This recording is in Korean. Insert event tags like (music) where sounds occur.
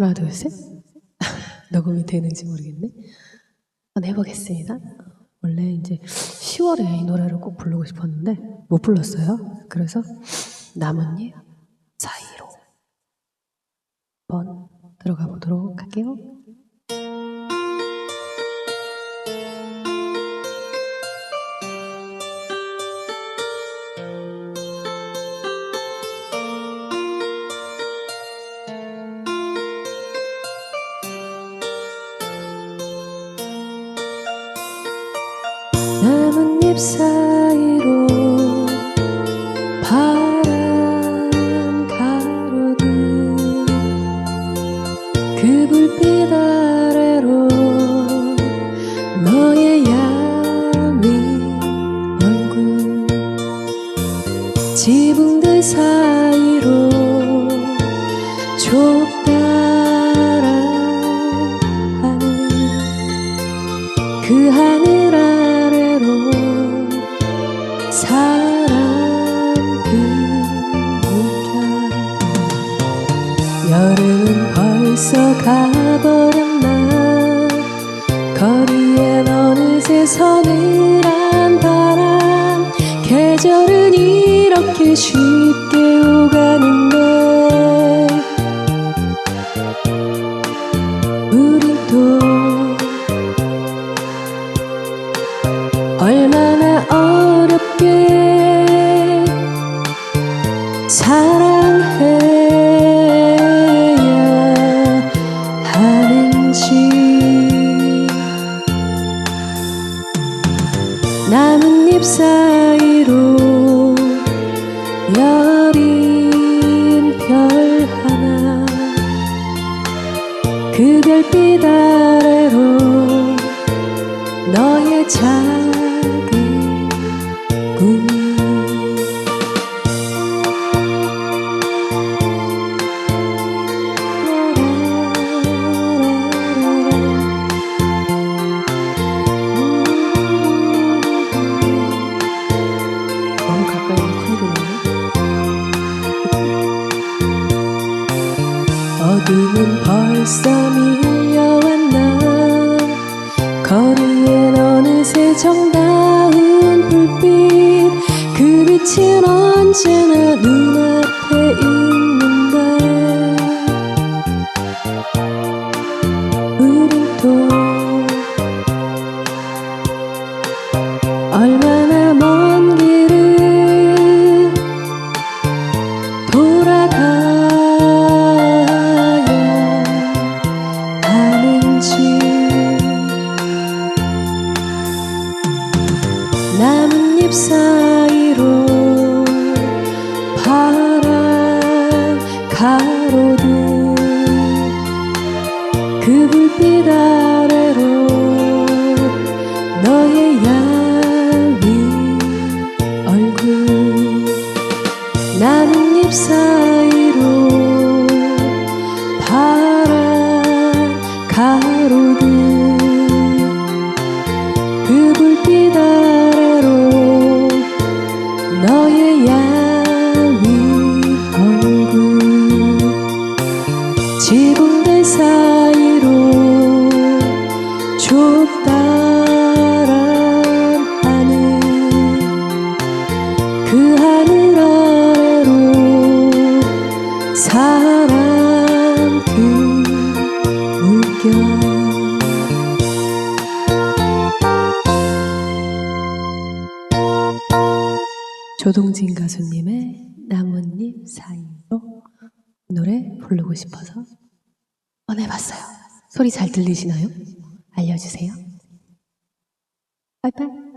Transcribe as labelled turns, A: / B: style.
A: 하나, 둘, 셋. (laughs) 녹음이 되는지 모르겠네. 한번 해보겠습니다. 원래 이제 10월에 이 노래를 꼭 부르고 싶었는데 못 불렀어요. 그래서 나뭇잎 사이로 한번 들어가 보도록 할게요. 사이로 파란 가로등 그 불빛 아래로 너의 야윈 얼굴 지붕들 사이로 좁다란 하늘 그 하늘 여름은 벌써 가버렸나? 거리엔 어느새 서늘한 바람 계절은 이렇게 쉽게 오가는데 하는지 나뭇잎 사이 어둠은 벌써 밀려왔나? 거리엔 어느새 정다운 불빛 그 빛은 언제나 잎 사이로 파란 가로등 그 불빛 아래로 너의 얄 조동진 가수님의 나뭇잎 사이로 노래 부르고 싶어서 꺼내봤어요. 소리 잘 들리시나요? 알려주세요. 빠이빠이.